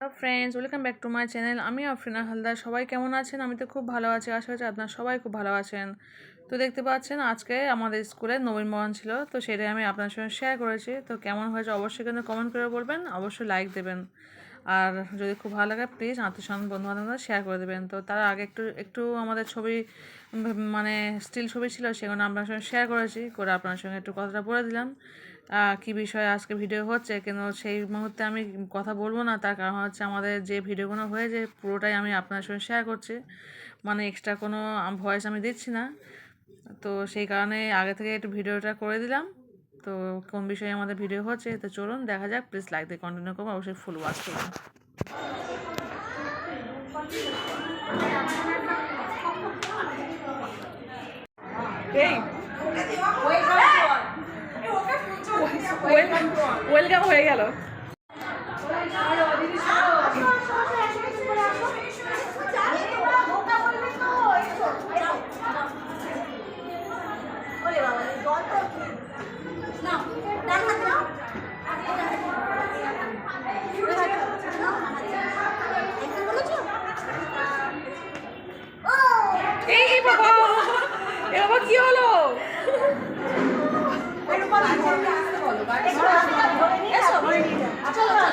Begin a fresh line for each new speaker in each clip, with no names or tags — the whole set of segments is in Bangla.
Hello friends welcome back to my channel আমি আফরিনা হালদার। সবাই কেমন আছেন? আমি তো খুব ভালো আছি। আশা করছি আপনার সবাই খুব ভালো আছেন। তো দেখতে পাচ্ছেন, আজকে আমাদের স্কুলে নবীনবরণ ছিল। তো সেটাই আমি আপনার সঙ্গে শেয়ার করেছি। তো কেমন হয়েছে অবশ্যই কিন্তু কমেন্ট করে বলবেন। অবশ্যই লাইক দেবেন। আর যদি খুব ভালো লাগে প্লিজ আত্মীয় বন্ধু বান্ধবরা শেয়ার করে দেবেন। তো তার আগে একটু একটু আমাদের ছবি মানে স্টিল ছবি ছিল, সেগুলো আপনার সঙ্গে শেয়ার করেছি। করে আপনার সঙ্গে একটু কথাটা বলে দিলাম। কি বিষয়ে আজকে ভিডিও হচ্ছে, কিন্তু সেই মুহূর্তে আমি কথা বলব না, তার কারণ হচ্ছে আমাদের যে ভিডিওগুলো হয়েছে, পুরোটাই আমি আপনার সঙ্গে শেয়ার করছি। মানে এক্সট্রা কোনো ভয়েস আমি দিচ্ছি না। তো সেই কারণে আগে থেকে একটু ভিডিওটা করে দিলাম। তো কোন বিষয়ে আমাদের ভিডিও হচ্ছে, তো চলুন দেখা যাক প্লিজ লাইক দিয়ে কন্টিনিউ করব, অবশ্যই ফুল ওয়াচ করবেন এই ওয়েলকাম হয়ে গেল। এই বাবা এ কি হলো?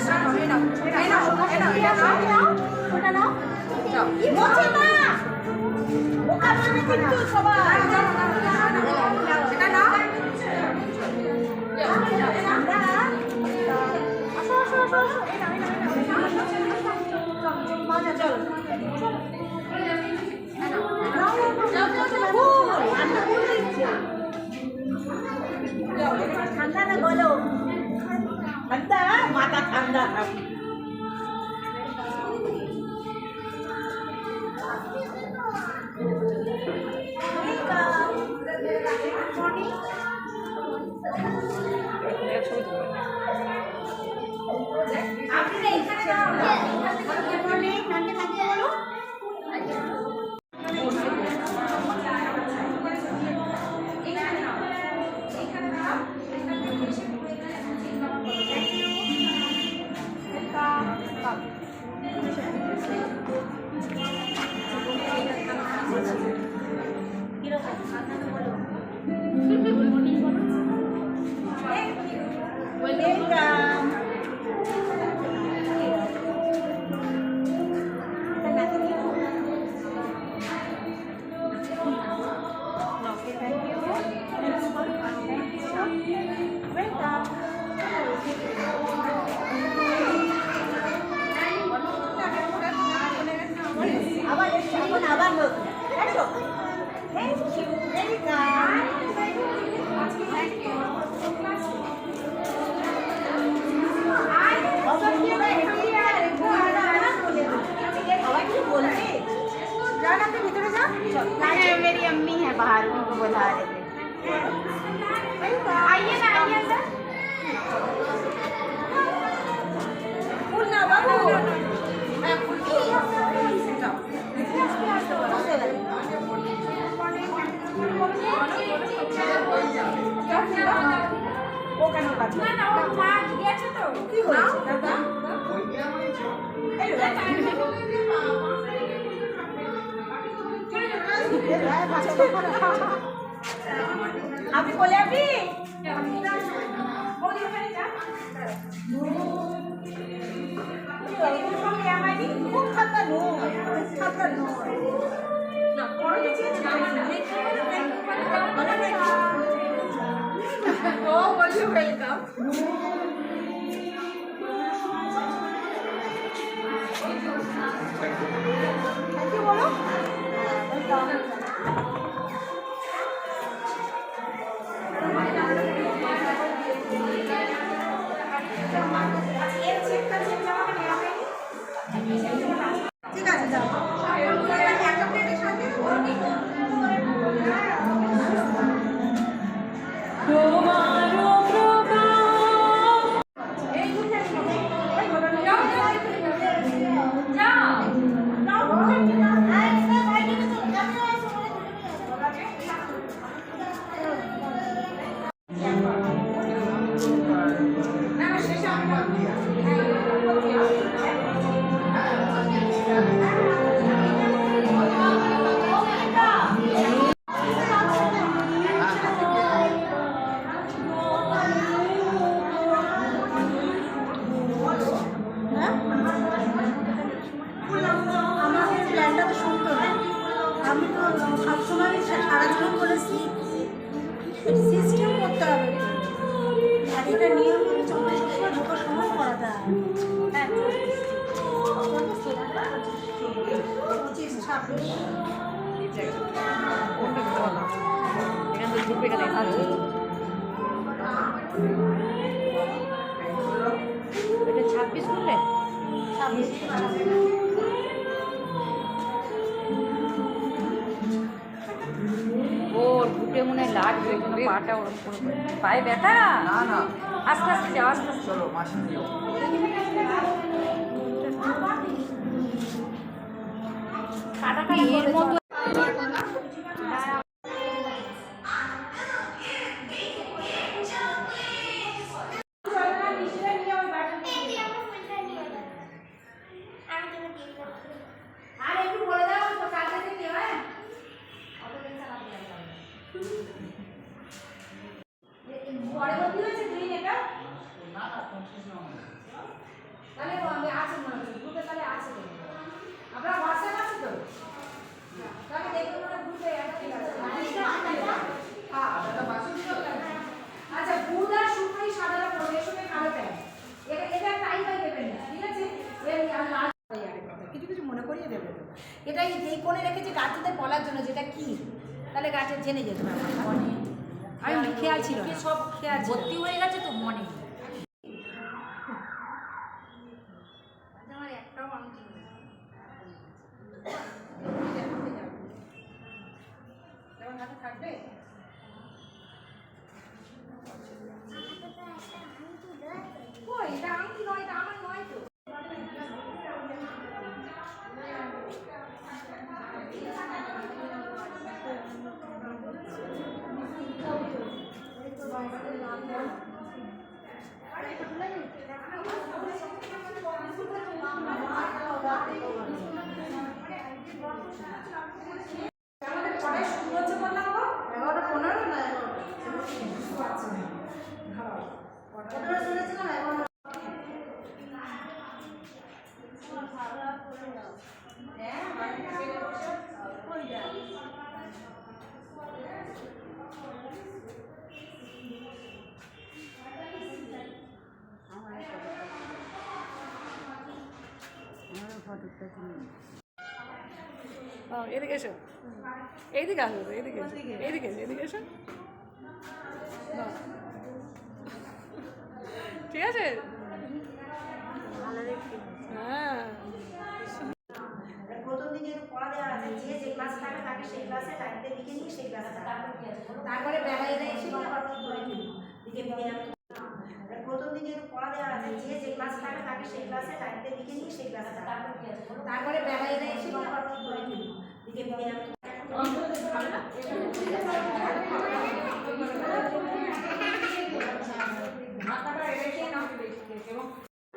নাও। চলো, Obrigada. আপনি বলে আপনি খুব ঠান্ডা নয় ঠান্ডা না ইউ বলো। সিস্টেম করতে হবে আর এটা নিয়ম করে চলতে সবসময় ঢোকার সময় করাতে হবে পঁচিশ ছাব্বিশ
এখান থেকে
ওই জন্য পাটা ওরকম করে করে। পায়ে ব্যথা
না না।
আস্তে আস্তে যাও আস্তে আস্তে।
চলো মাসি
এর মতো
আর একটু বলে দাও তো কালকে থেকে হয় পরে বলতে হয়েছে তুই এটা তাহলে আমি আছে মনে হচ্ছে গ্রুপে তাহলে আছে তো আপনার হোয়াটসঅ্যাপ আছে তো তাহলে দেখুন মনে গ্রুপে অ্যাড ঠিক আছে হ্যাঁ আচ্ছা দুধ আর শুকনোই সাদাটা পড়বে এর সঙ্গে কালো প্যান্ট এটা এটা টাই বাই দেবেন না ঠিক আছে এর আর লাল কিছু কিছু মনে করিয়ে দেবে তো এটাই এই কোণে রেখেছি গাছদের যেটা কি? তাহলে গাছে জেনে যেত আমি খেয়াল ছিল
সব
খেয়াল
ভর্তি হয়ে গেছে তো মনে
এদিকে এসো এইদিকে আসো এইদিকে এসো এদিকে এসো। ঠিক আছে? হ্যাঁ।
প্রথম দিকে পড়া দেওয়া আছে যে যে ক্লাস থাকে তাকে সেই ক্লাসে টাইমতে লিখে নিয়ে সেই ক্লাসে তারপরে বেলায় এলে এসে আবার ঠিক করে লিখে যাবে প্রথম দিকে পড়া দেওয়া আছে যে যে ক্লাস থাকে তাকে সেই ক্লাসে টাইমতে লিখে নিয়ে সেই ক্লাসে তারপরে বেলায় এলে এসে আবার ঠিক করে লিখে লিখে যাবে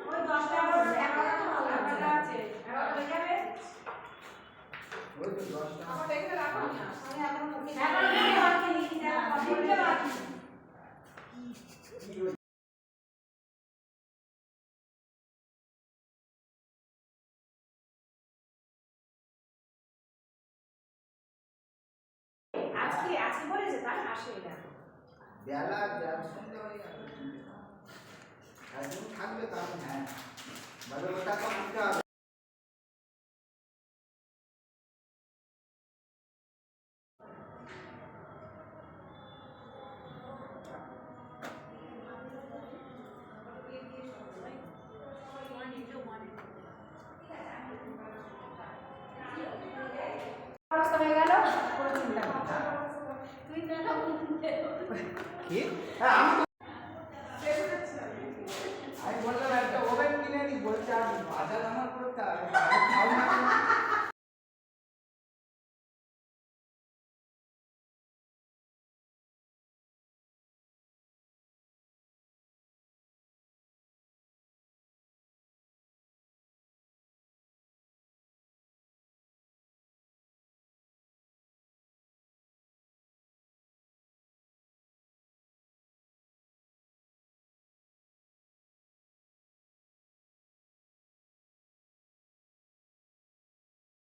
ওই দশটা এগারোটা এগারোটা ভালো আছে এগারোটা হয়ে যাবে
ওই তো দশটা
আজকে আজকে বলেছে তাহলে আসে না
বেলা বেলা সন্ধ্যে হয়ে কি? হ্যাঁ,